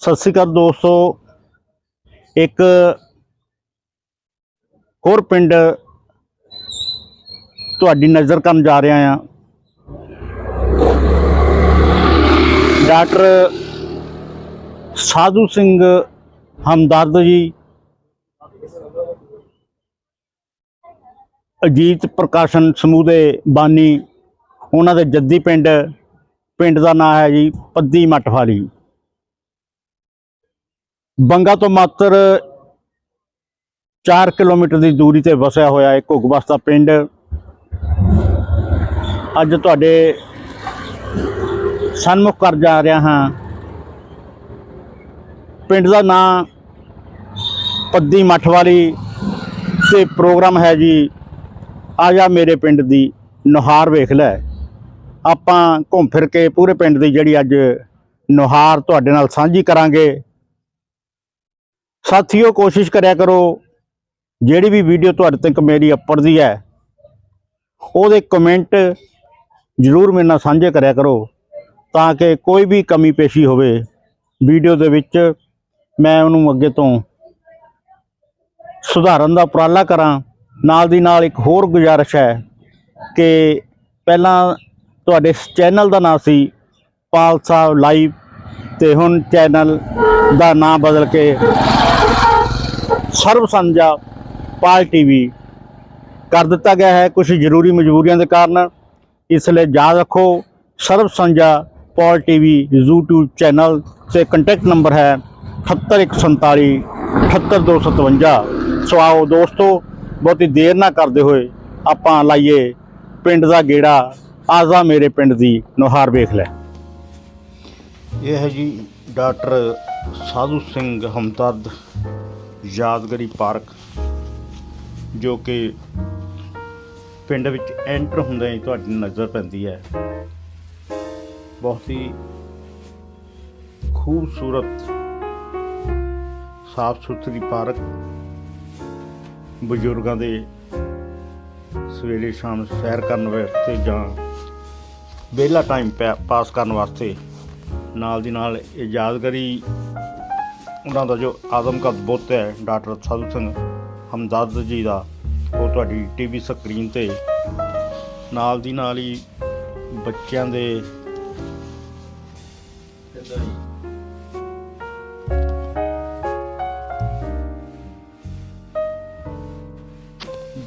ਸਤਿ ਸ਼੍ਰੀ ਅਕਾਲ ਦੋਸਤੋ। ਇੱਕ ਹੋਰ ਪਿੰਡ ਤੁਹਾਡੀ ਨਜ਼ਰ ਕਰਨ ਜਾ ਰਿਹਾ ਹਾਂ। ਡਾਕਟਰ ਸਾਧੂ ਸਿੰਘ ਹਮਦਰਦ ਜੀ, ਅਜੀਤ ਪ੍ਰਕਾਸ਼ਨ ਸਮੂਹ ਦੇ ਬਾਨੀ, ਉਹਨਾਂ ਦੇ ਜੱਦੀ ਪਿੰਡ ਪਿੰਡ ਦਾ ਨਾਂ ਹੈ ਜੀ, ਪੱਦੀ ਮੱਠਵਾਲੀ। ਬੰਗਾ ਤੋਂ ਮਾਤਰ 4 ਕਿਲੋਮੀਟਰ ਦੀ ਦੂਰੀ ਤੇ ਵਸਿਆ ਹੋਇਆ ਇੱਕ ਘੁਗਬਸਤਾ ਪਿੰਡ। ਅੱਜ ਤੁਹਾਡੇ ਸਨਮੁਖ ਕਰ ਜਾ ਰਿਹਾ ਹਾਂ। ਪਿੰਡ ਦਾ ਨਾਂ ਪੱਦੀ ਮੱਠ ਵਾਲੀ ਤੇ ਪ੍ਰੋਗਰਾਮ ਹੈ ਜੀ, ਆ ਜਾ ਮੇਰੇ ਪਿੰਡ ਦੀ ਨੁਹਾਰ ਵੇਖ ਲੈ। ਆਪਾਂ ਘੁੰਮ ਫਿਰ ਕੇ ਪੂਰੇ ਪਿੰਡ ਦੀ ਜਿਹੜੀ ਅੱਜ ਨੁਹਾਰ ਤੁਹਾਡੇ ਨਾਲ ਸਾਂਝੀ ਕਰਾਂਗੇ। ਸਾਥੀਓ, ਕੋਸ਼ਿਸ਼ ਕਰਿਆ ਕਰੋ। ਜਿਹੜੀ ਵੀ ਵੀਡੀਓ ਤੁਹਾਡੇ ਤੱਕ ਮੇਰੀ ਅੱਪੜਦੀ ਹੈ, ਉਹਦੇ ਕਮੈਂਟ ਜ਼ਰੂਰ ਮੇਰੇ ਨਾਲ ਸਾਂਝੇ ਕਰਿਆ ਕਰੋ, ਤਾਂ ਕਿ ਕੋਈ ਵੀ ਕਮੀ ਪੇਸ਼ੀ ਹੋਵੇ ਵੀਡੀਓ ਦੇ ਵਿੱਚ, ਮੈਂ ਉਹਨੂੰ ਅੱਗੇ ਤੋਂ ਸੁਧਾਰਨ ਦਾ ਉਪਰਾਲਾ ਕਰਾਂ। ਨਾਲ ਦੀ ਨਾਲ ਇੱਕ ਹੋਰ ਗੁਜ਼ਾਰਿਸ਼ ਹੈ ਕਿ ਪਹਿਲਾਂ ਤੁਹਾਡੇ ਚੈਨਲ ਦਾ ਨਾਮ ਸੀ ਪਾਲ ਸਾਹਿਬ ਲਾਈਵ ਤੇ ਹੁਣ ਚੈਨਲ ਦਾ ਨਾਮ ਬਦਲ ਕੇ ਸਰਬ ਸੰਜਾ ਪਾਲ ਟੀਵੀ ਕਰ ਦਿੱਤਾ ਗਿਆ ਹੈ। ਕੁਝ ਜ਼ਰੂਰੀ ਮਜਬੂਰੀਆਂ ਦੇ ਕਾਰਨ ਇਸ ਲਈ ਯਾਦ ਰੱਖੋ Sarab Sanjha Pal TV YouTube channel ਤੇ ਕੰਟੈਕਟ ਨੰਬਰ ਹੈ 78147 78257 ਸੋ ਆਓ ਦੋਸਤੋ, ਬਹੁਤੀ ਦੇਰ ਨਾ ਕਰਦੇ ਹੋਏ ਆਪਾਂ ਲਾਈਏ ਪਿੰਡ ਦਾ ਗੇੜਾ। ਆਜ਼ਾ ਮੇਰੇ ਪਿੰਡ ਦੀ ਨੁਹਾਰ ਵੇਖ ਲੈ। ਇਹ ਹੈ ਜੀ ਡਾਕਟਰ ਸਾਧੂ ਸਿੰਘ ਹਮਦਰਦ। ਯਾਦਗਾਰੀ ਪਾਰਕ, ਜੋ ਕਿ ਪਿੰਡ ਵਿੱਚ ਐਂਟਰ ਹੁੰਦੇ ਹੀ ਤੁਹਾਡੀ ਨਜ਼ਰ ਪੈਂਦੀ ਹੈ। ਬਹੁਤ ਹੀ ਖੂਬਸੂਰਤ ਸਾਫ਼ ਸੁਥਰੀ ਪਾਰਕ ਬਜ਼ੁਰਗਾਂ ਦੇ ਸਵੇਰੇ ਸ਼ਾਮ ਸੈਰ ਕਰਨ ਵਾਸਤੇ ਜਾਂ ਵਿਹਲਾ ਟਾਈਮ ਪਾਸ ਕਰਨ ਵਾਸਤੇ ਨਾਲ ਦੀ ਨਾਲ ਇਹ ਯਾਦਗਾਰੀ ਉਹਨਾਂ ਦਾ ਜੋ ਆਦਮਕਦ ਬੁੱਤ ਹੈ, ਡਾਕਟਰ ਸਾਧੂ ਸਿੰਘ ਹਮਦਰਦ ਜੀ ਦਾ, ਉਹ ਤੁਹਾਡੀ ਟੀਵੀ ਸਕਰੀਨ ਤੇ ਨਾਲ ਦੀ ਨਾਲ ਹੀ ਬੱਚਿਆਂ ਦੇ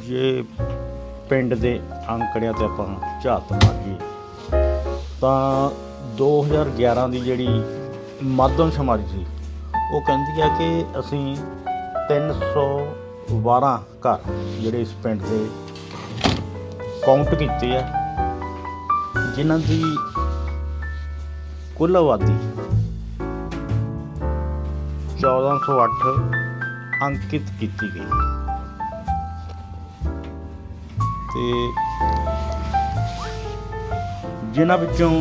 ਜੇ ਪਿੰਡ ਦੇ ਅੰਕੜਿਆਂ ਤੇ ਆਪਾਂ ਝਾਤ ਮਾਰੀਏ, ਤਾਂ 2011 ਦੀ ਜਿਹੜੀ ਮਾਧਵ ਸਮਾਜ ਸੀ ਉਹ ਕਹਿੰਦੀ ਆ ਕਿ ਅਸੀਂ 312 ਘਰ ਜਿਹੜੇ ਇਸ ਪਿੰਡ ਦੇ ਕਾਊਂਟ ਕੀਤੇ ਆ, ਜਿਨ੍ਹਾਂ ਦੀ ਕੁੱਲ ਆਬਾਦੀ 1408 ਅੰਕਿਤ ਕੀਤੀ ਗਈ। ਤੇ ਜਿਨ੍ਹਾਂ ਵਿੱਚੋਂ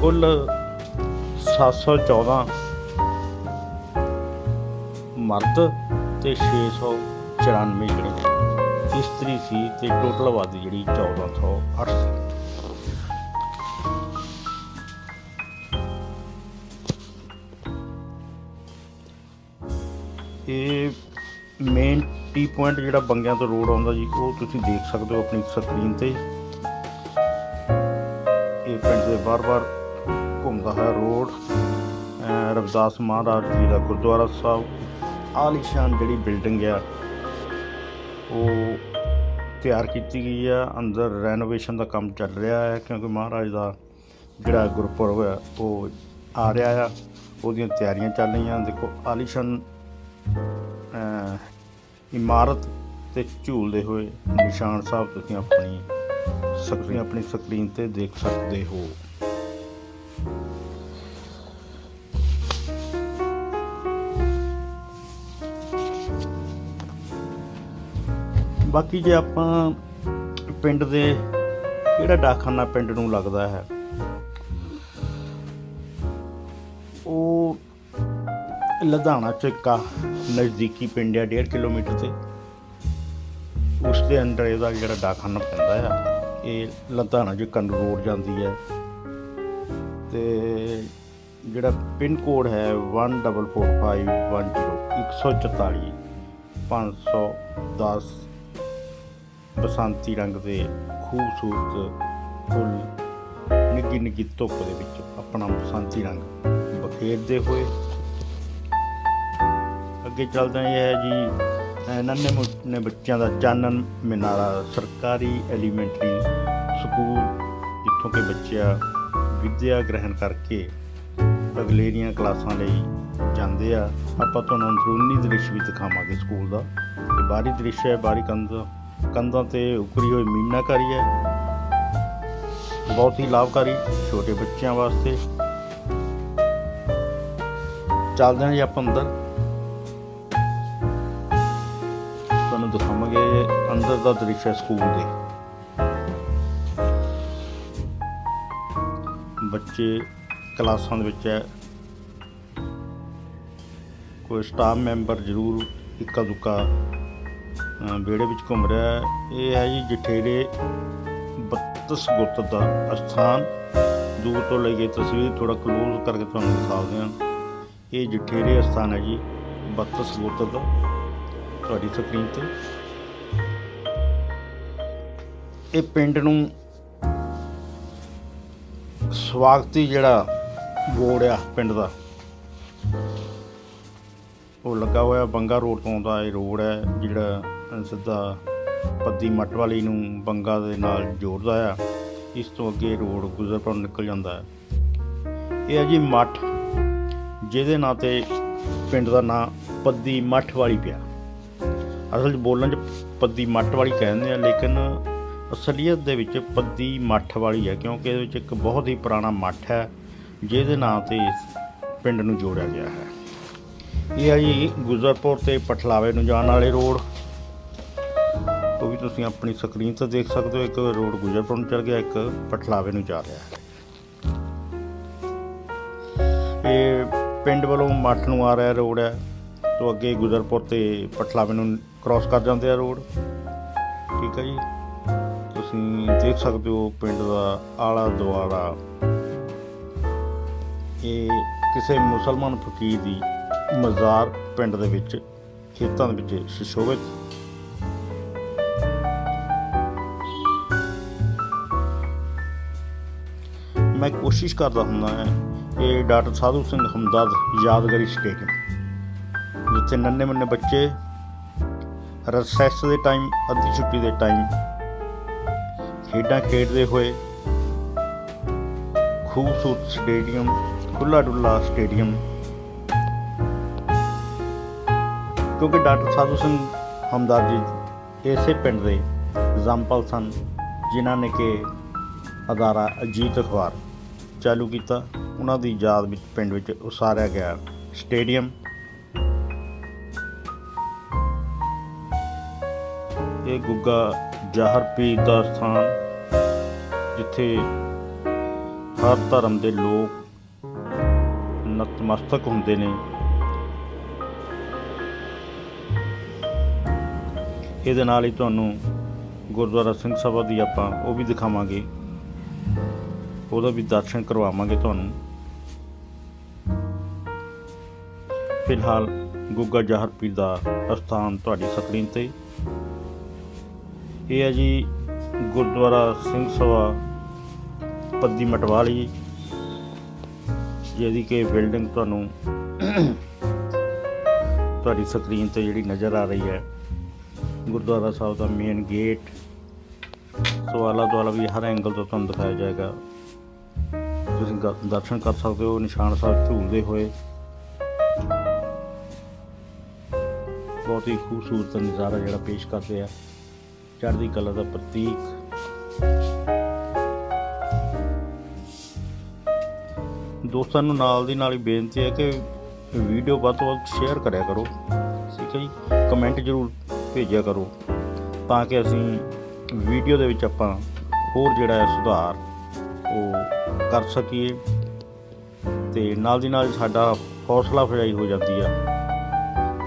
ਕੁੱਲ 714 ਮਰਦ ਤੇ 694 ਜਿਹੜੇ ਇਸਤਰੀ ਸੀ ਤੇ ਟੋਟਲ ਆਬਾਦੀ ਜਿਹੜੀ 1408 ਸੀ ਇਹ ਮੇਨ ਟੀ ਪੁਆਇੰਟ ਜਿਹੜਾ ਬੰਗਿਆਂ ਤੋਂ ਰੋਡ ਆਉਂਦਾ ਜੀ, ਉਹ ਤੁਸੀਂ ਦੇਖ ਸਕਦੇ ਹੋ ਆਪਣੀ ਸਕਰੀਨ ਤੇ। ਇਹ ਪਿੰਡ ਦੇ ਬਾਰ-ਬਾਰ ਘੁੰਮਦਾ ਹੈ ਰੋਡ ਅਹ ਰਵਿਦਾਸ ਮਹਾਰਾਜ ਜੀ ਦਾ ਗੁਰਦੁਆਰਾ ਸਾਹਿਬ। ਆਲੀਸ਼ਾਨ ਜਿਹੜੀ ਬਿਲਡਿੰਗ ਆ, ਉਹ ਤਿਆਰ ਕੀਤੀ ਗਈ ਆ। ਅੰਦਰ ਰੈਨੋਵੇਸ਼ਨ ਦਾ ਕੰਮ ਚੱਲ ਰਿਹਾ ਹੈ, ਕਿਉਂਕਿ ਮਹਾਰਾਜ ਦਾ ਜਿਹੜਾ ਗੁਰਪੁਰਬ ਹੈ ਉਹ ਆ ਰਿਹਾ ਆ। ਉਹਦੀਆਂ ਤਿਆਰੀਆਂ ਚੱਲ ਰਹੀਆਂ। ਦੇਖੋ ਆਲੀਸ਼ਾਨ ਇਮਾਰਤ ਤੇ ਝੂਲਦੇ ਹੋਏ ਨਿਸ਼ਾਨ ਸਾਹਿਬ ਤੁਸੀਂ ਆਪਣੀ ਸਕਰੀਨ ਆਪਣੀ ਸਕਰੀਨ ਤੇ ਦੇਖ ਸਕਦੇ ਹੋ। ਬਾਕੀ ਜੇ ਆਪਾਂ ਪਿੰਡ ਦੇ ਕਿਹੜਾ ਡਾਕਖਾਨਾ ਪਿੰਡ ਨੂੰ ਲੱਗਦਾ ਹੈ, ਉਹ ਲੁਧਿਆਣਾ ਚ ਇੱਕ ਨਜ਼ਦੀਕੀ ਪਿੰਡ ਆ 1.5 ਕਿਲੋਮੀਟਰ ਤੇ। ਉਸ ਦੇ ਅੰਦਰ ਇਹਦਾ ਜਿਹੜਾ ਡਾਕਖਾਨਾ ਪੈਂਦਾ ਆ, ਇਹ ਲੁਧਿਆਣਾ ਜੋ ਕੰਨ ਰੋਡ ਜਾਂਦੀ ਹੈ ਤੇ ਜਿਹੜਾ ਪਿੰਨ ਕੋਡ ਹੈ 144510 144 510 ਬਸੰਤੀ ਰੰਗ ਦੇ ਖੂਬਸੂਰਤ ਫੁੱਲ ਨਿੱਗੀ ਨਿੱਗੀ ਧੁੱਪ ਦੇ ਵਿੱਚ ਆਪਣਾ ਬਸੰਤੀ ਰੰਗ ਬਖੇਰਦੇ ਹੋਏ। ਅੱਗੇ ਚੱਲਦਾ ਇਹ ਹੈ ਜੀ, ਅਹ ਨੰਨੇ ਮੁੰਨੇ ਬੱਚਿਆਂ ਦਾ ਚਾਨਣ ਮਿਨਾਰਾ ਸਰਕਾਰੀ ਐਲੀਮੈਂਟਰੀ ਸਕੂਲ, ਜਿੱਥੋਂ ਕਿ ਬੱਚਿਆਂ ਵਿੱਦਿਆ ਗ੍ਰਹਿਣ ਕਰਕੇ ਅਗਲੇਰੀਆਂ ਕਲਾਸਾਂ ਲਈ ਜਾਂਦੇ ਆ। ਆਪਾਂ ਤੁਹਾਨੂੰ ਅੰਦਰੂਨੀ ਦ੍ਰਿਸ਼ ਵੀ ਦਿਖਾਵਾਂਗੇ ਸਕੂਲ ਦਾ। ਇਹ ਬਾਹਰੀ ਦ੍ਰਿਸ਼ ਹੈ, ਬਾਹਰੀ ਕੰਧ ਕੰਧਾਂ ਤੇ ਉਕਰੀ ਹੋਈ ਮੀਨਾਕਾਰੀ ਹੈ। ਬਹੁਤ ਹੀ ਲਾਭਕਾਰੀ ਛੋਟੇ ਬੱਚਿਆਂ ਵਾਸਤੇ। ਚੱਲਦੇ ਹਾਂ ਜੀ ਆਪਾਂ ਅੰਦਰ। ਤੁਹਾਨੂੰ ਦਿਖਾਵਾਂਗੇ ਅੰਦਰ ਦਾ ਦ੍ਰਿਸ਼ ਹੈ ਸਕੂਲ ਦੇ। ਬੱਚੇ ਕਲਾਸਾਂ ਦੇ ਵਿੱਚ ਹੈ। ਕੋਈ ਸਟਾਫ ਮੈਂਬਰ ਜ਼ਰੂਰ ਇੱਕਾ ਦੁੱਕਾ ਵਿਹੜੇ ਵਿੱਚ ਘੁੰਮ ਰਿਹਾ ਹੈ। ਇਹ ਹੈ ਜੀ ਜਠੇਰੇ 32 ਗੁੱਤ ਦਾ ਅਸਥਾਨ। ਦੂਰ ਤੋਂ ਲਈ ਗਈ ਤਸਵੀਰ ਥੋੜਾ ਕਲੋਜ਼ ਕਰਕੇ ਤੁਹਾਨੂੰ ਦਿਖਾਉਂਦੇ ਹਾਂ। ਇਹ ਜਠੇਰੇ ਅਸਥਾਨ ਹੈ ਜੀ 32 ਗੁੱਤ ਦਾ। ਤੁਹਾਡੀ ਸਕਰੀਨ ਤੇ। ਇਹ ਪਿੰਡ ਨੂੰ ਸਵਾਗਤੀ ਜਿਹੜਾ ਬੋਰਡ ਆ ਪਿੰਡ ਦਾ। ਉਹ ਲੱਗਾ ਹੋਇਆ ਬੰਗਾ ਰੋਡ ਤੋਂ ਆਉਂਦਾ ਇਹ ਰੋਡ ਹੈ, ਜਿਹੜਾ ਸਿੱਧਾ ਪੱਦੀ ਮੱਟ ਵਾਲੀ ਨੂੰ ਬੰਗਾ ਦੇ ਨਾਲ ਜੋੜਦਾ ਆ। ਇਸ ਤੋਂ ਅੱਗੇ ਰੋਡ ਗੁਜ਼ਰਪੁਰ ਨਿਕਲ ਜਾਂਦਾ ਹੈ। ਇਹ ਹੈ ਜੀ ਮੱਠ, ਜਿਹਦੇ ਨਾਂ ਤੇ ਪਿੰਡ ਦਾ ਨਾਂ ਪੱਦੀ ਮੱਠ ਵਾਲੀ ਪਿਆ। ਅਸਲ 'ਚ ਬੋਲਣ 'ਚ ਪੱਦੀ ਮੱਠ ਵਾਲੀ ਕਹਿੰਦੇ ਆ, ਲੇਕਿਨ ਅਸਲੀਅਤ ਦੇ ਵਿੱਚ ਪੱਦੀ ਮੱਠ ਵਾਲੀ ਹੈ, ਕਿਉਂਕਿ ਇਹਦੇ ਵਿੱਚ ਇੱਕ ਬਹੁਤ ਹੀ ਪੁਰਾਣਾ ਮੱਠ ਹੈ, ਜਿਹਦੇ ਨਾਂ ਤੇ ਪਿੰਡ ਨੂੰ ਜੋੜਿਆ ਗਿਆ ਹੈ। ਇਹ ਹੈ ਜੀ ਗੁਜ਼ਰਪੁਰ ਤੇ ਪਠਲਾਵੇ ਨੂੰ ਜਾਣ ਵਾਲੇ ਰੋਡ। ਉਹ ਵੀ ਤੁਸੀਂ ਆਪਣੀ ਸਕਰੀਨ ਤੇ ਦੇਖ ਸਕਦੇ ਹੋ, ਇੱਕ ਰੋਡ ਗੁਜ਼ਰਪੁਰ ਨੂੰ ਚੱਲ ਗਿਆ, ਇੱਕ ਪਠਲਾਵੇ ਨੂੰ ਜਾ ਰਿਹਾ। ਹੈ ਇਹ ਪਿੰਡ ਵੱਲੋਂ ਮੱਠ ਨੂੰ ਆ ਰਿਹਾ ਰੋਡ ਹੈ। ਤੋਂ ਅੱਗੇ ਗੁਜ਼ਰਪੁਰ ਤੇ ਪਠਲਾਵੇ ਨੂੰ ਕ੍ਰਾਸ ਕਰ ਜਾਂਦੇ ਆ ਰੋਡ। ਠੀਕ ਹੈ ਜੀ। ਤੁਸੀਂ ਦੇਖ ਸਕਦੇ ਹੋ ਪਿੰਡ ਦਾ ਆਲਾ ਦੁਆਲਾ। ਇਹ ਕਿਸੇ ਮੁਸਲਮਾਨ ਫਕੀਰ ਦੀ ਮਜ਼ਾਰ ਪਿੰਡ ਦੇ ਵਿੱਚ, ਖੇਤਾਂ ਦੇ ਵਿੱਚ ਸੁਸ਼ੋਭਿਤ ਮੈਂ ਕੋਸ਼ਿਸ਼ ਕਰਦਾ ਹੁੰਦਾ ਹਾਂ ਕਿ ਡਾਕਟਰ ਸਾਧੂ ਸਿੰਘ ਹਮਦਰਦ ਯਾਦਗਾਰੀ ਸਟੇਡੀਅਮ ਜਿੱਥੇ ਨੰਨੇ ਮੰਨੇ ਬੱਚੇ ਰਸੈਸ ਦੇ ਟਾਈਮ ਅੱਧੀ ਛੁੱਟੀ ਦੇ ਟਾਈਮ ਖੇਡਾਂ ਖੇਡਦੇ ਹੋਏ ਖੂਬਸੂਰਤ ਸਟੇਡੀਅਮ ਖੁੱਲਾ ਡੁੱਲਾ ਸਟੇਡੀਅਮ ਕਿਉਂਕਿ ਡਾਕਟਰ ਸਾਧੂ ਸਿੰਘ ਹਮਦਰ ਜੀ ਇਸੇ ਪਿੰਡ ਦੇ ਜੰਪਲ ਸਨ, ਜਿਨ੍ਹਾਂ ਨੇ ਕਿ ਅਦਾਰਾ ਅਜੀਤ ਅਖਬਾਰ ਚਾਲੂ ਕੀਤਾ। ਉਹਨਾਂ ਦੀ ਯਾਦ ਵਿੱਚ ਪਿੰਡ ਵਿੱਚ ਉਸਾਰਿਆ ਗਿਆ ਸਟੇਡੀਅਮ। ਇਹ ਗੁੱਗਾ ਜਹਰ ਪੀਰ ਦਾ ਸਥਾਨ, ਜਿੱਥੇ ਹਰ ਧਰਮ ਦੇ ਲੋਕ ਨਤਮਸਤਕ ਹੁੰਦੇ ਨੇ। ਇਹਦੇ ਨਾਲ ਹੀ ਤੁਹਾਨੂੰ ਗੁਰਦੁਆਰਾ ਸਿੰਘ ਸਭਾ ਦੀ ਆਪਾਂ ਉਹ ਵੀ ਦਿਖਾਵਾਂਗੇ। ਉਹਦਾ ਵੀ ਦਰਸ਼ਨ ਕਰਵਾਵਾਂਗੇ ਤੁਹਾਨੂੰ। ਫਿਲਹਾਲ ਗੁੱਗਾ ਜਹਰ ਪੀਰ ਦਾ ਅਸਥਾਨ ਤੁਹਾਡੀ ਸਕਰੀਨ ਤੇ। ਇਹ ਹੈ ਜੀ ਗੁਰਦੁਆਰਾ ਸਿੰਘ ਸਭਾ ਪੱਦੀ ਮਟਵਾਲੀ, ਜਿਹਦੀ ਕਿ ਬਿਲਡਿੰਗ ਤੁਹਾਨੂੰ ਤੁਹਾਡੀ ਸਕਰੀਨ ਤੇ ਜਿਹੜੀ ਨਜ਼ਰ ਆ ਰਹੀ ਹੈ। ਗੁਰਦੁਆਰਾ ਸਾਹਿਬ ਦਾ ਮੇਨ ਗੇਟ ਸੋ ਆਲਾ ਦੁਆਲਾ ਵੀ ਹਰ ਐਂਗਲ ਤੋਂ ਤੁਹਾਨੂੰ ਦਿਖਾਇਆ ਜਾਏਗਾ। ਤੁਸੀਂ ਦਰਸ਼ਨ ਕਰ ਸਕਦੇ ਹੋ, ਨਿਸ਼ਾਨ ਸਾਹਿਬ ਝੂਲਦੇ ਹੋਏ। ਬਹੁਤ ਹੀ ਖੂਬਸੂਰਤ ਨਜ਼ਾਰਾ ਜਿਹੜਾ ਪੇਸ਼ ਕਰਦੇ ਆ। ਚੜ੍ਹਦੀ ਕਲਾ ਦਾ ਪ੍ਰਤੀਕ। ਦੋਸਤਾਂ ਨੂੰ ਨਾਲ ਦੀ ਨਾਲ ਹੀ ਬੇਨਤੀ ਹੈ ਕਿ ਵੀਡੀਓ ਵੱਧ ਤੋਂ ਵੱਧ ਸ਼ੇਅਰ ਕਰਿਆ ਕਰੋ। ਠੀਕ ਹੈ ਜੀ? ਕਮੈਂਟ ਜ਼ਰੂਰ ਭੇਜਿਆ ਕਰੋ ਤਾਂ ਕਿ ਅਸੀਂ ਵੀਡੀਓ ਦੇ ਵਿੱਚ ਆਪਾਂ ਹੋਰ ਜਿਹੜਾ ਹੈ ਸੁਧਾਰ ਉਹ ਕਰ ਸਕੀਏ ਤੇ ਨਾਲ ਦੀ ਨਾਲ ਸਾਡਾ ਹੌਸਲਾ ਅਫਜ਼ਾਈ ਹੋ ਜਾਂਦੀ ਆ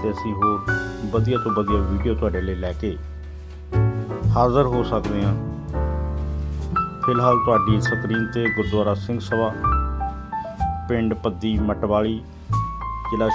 ਤੇ ਅਸੀਂ ਹੋਰ ਵਧੀਆ ਤੋਂ ਵਧੀਆ ਵੀਡੀਓ ਤੁਹਾਡੇ ਲਈ ਲੈ ਕੇ ਹਾਜ਼ਰ ਹੋ ਸਕਦੇ ਹਾਂ। ਫਿਲਹਾਲ ਤੁਹਾਡੀ ਸਕਰੀਨ ਤੇ ਗੁਰਦੁਆਰਾ ਸਿੰਘ ਸਭਾ, ਪਿੰਡ ਪੱਦੀ ਮਟਵਾਲੀ, ਜ਼ਿਲ੍ਹਾ